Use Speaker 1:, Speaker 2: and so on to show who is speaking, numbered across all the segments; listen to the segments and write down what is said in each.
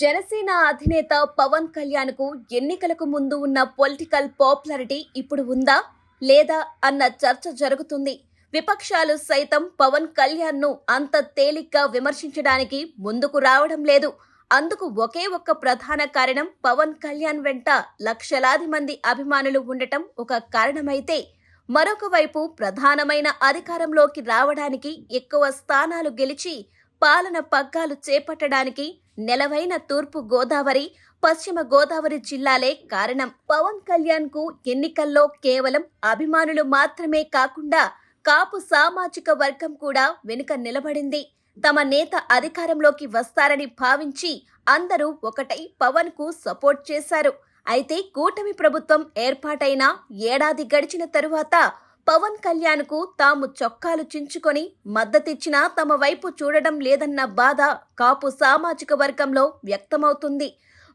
Speaker 1: జనసేన అధినేత పవన్ కళ్యాణ్కు ఎన్నికలకు ముందు ఉన్న పొలిటికల్ పాపులారిటీ ఇప్పుడు ఉందా లేదా అన్న చర్చ జరుగుతుంది. విపక్షాలు సైతం పవన్ కళ్యాణ్ను అంత తేలిగ్గా విమర్శించడానికి ముందుకు రావడం లేదు. అందుకు ఒకే ఒక్క ప్రధాన కారణం పవన్ కళ్యాణ్ వెంట లక్షలాది మంది అభిమానులు ఉండటం ఒక కారణమైతే మరొక వైపు ప్రధానమైన అధికారంలోకి రావడానికి ఎక్కువ స్థానాలు గెలిచి పాలన పగ్గాలు చేపట్టడానికి నెలవైన తూర్పు గోదావరి పశ్చిమ గోదావరి జిల్లాలే కారణం. పవన్ కళ్యాణ్కు ఎన్నికల్లో కేవలం అభిమానులు మాత్రమే కాకుండా కాపు సామాజిక వర్గం కూడా వెనుక నిలబడింది. తమ నేత అధికారంలోకి వస్తారని భావించి అందరూ ఒకటై పవన్కు సపోర్ట్ చేశారు. అయితే కూటమి ప్రభుత్వం ఏర్పాటైన ఏడాది గడిచిన తరువాత పవన్ కళ్యాణ్కు తాము చొక్కాలు చించుకొని మద్దతిచ్చినా తమ వైపు చూడడం లేదన్న బాధ కాపు సామాజిక వర్గంలో వ్యక్తమవుతుంది.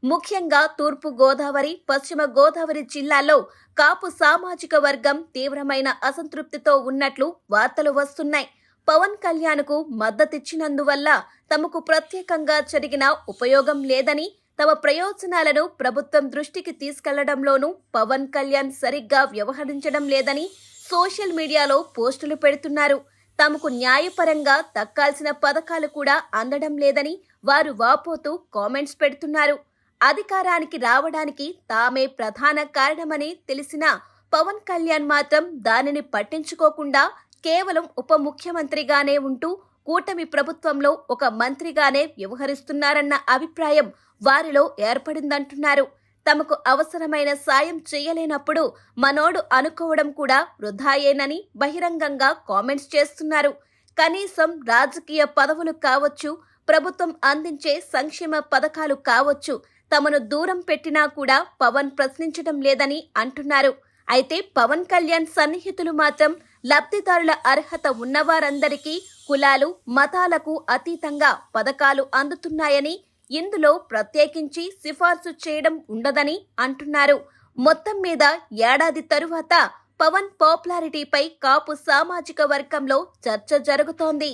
Speaker 1: ముఖ్యంగా తూర్పు గోదావరి పశ్చిమ గోదావరి జిల్లాల్లో కాపు సామాజిక వర్గం తీవ్రమైన అసంతృప్తితో ఉన్నట్లు వార్తలు వస్తున్నాయి. పవన్ కళ్యాణ్కు మద్దతిచ్చినందువల్ల తమకు ప్రత్యేకంగా జరిగిన ఉపయోగం లేదని తమ ప్రయోజనాలను ప్రభుత్వం దృష్టికి తీసుకెళ్ళడంలోనూ పవన్ కళ్యాణ్ సరిగ్గా వ్యవహరించడం లేదని సోషల్ మీడియాలో పోస్టులు పెడుతున్నారు. తమకు న్యాయపరంగా దక్కాల్సిన పథకాలు కూడా అందడం లేదని వారు వాపోతూ కామెంట్స్ పెడుతున్నారు. అధికారానికి రావడానికి తామే ప్రధాన కారణమని తెలిసిన పవన్ కళ్యాణ్ మాత్రం దానిని పట్టించుకోకుండా కేవలం ఉప ముఖ్యమంత్రిగానే ఉంటూ కూటమి ప్రభుత్వంలో ఒక మంత్రిగానే వ్యవహరిస్తున్నారన్న అభిప్రాయం వారిలో ఏర్పడిందంటున్నారు. తమకు అవసరమైన సాయం చేయలేనప్పుడు మనోడు అనుకోవడం కూడా వృధాయేనని బహిరంగంగా కామెంట్స్ చేస్తున్నారు. కనీసం రాజకీయ పదవులు కావచ్చు ప్రభుత్వం అందించే సంక్షేమ పథకాలు కావచ్చు తమను దూరం పెట్టినా కూడా పవన్ ప్రశ్నించడం లేదని అంటున్నారు. అయితే పవన్ కళ్యాణ్ సన్నిహితులు మాత్రం లబ్ధిదారుల అర్హత ఉన్నవారందరికీ కులాలు మతాలకు అతీతంగా పథకాలు అందుతున్నాయని ఇందులో ప్రత్యేకించి సిఫార్సు చేయడం ఉండదని అంటున్నారు. మొత్తం మీద ఏడాది తరువాత పవన్ పాపులారిటీపై కాపు సామాజిక వర్గంలో చర్చ జరుగుతోంది.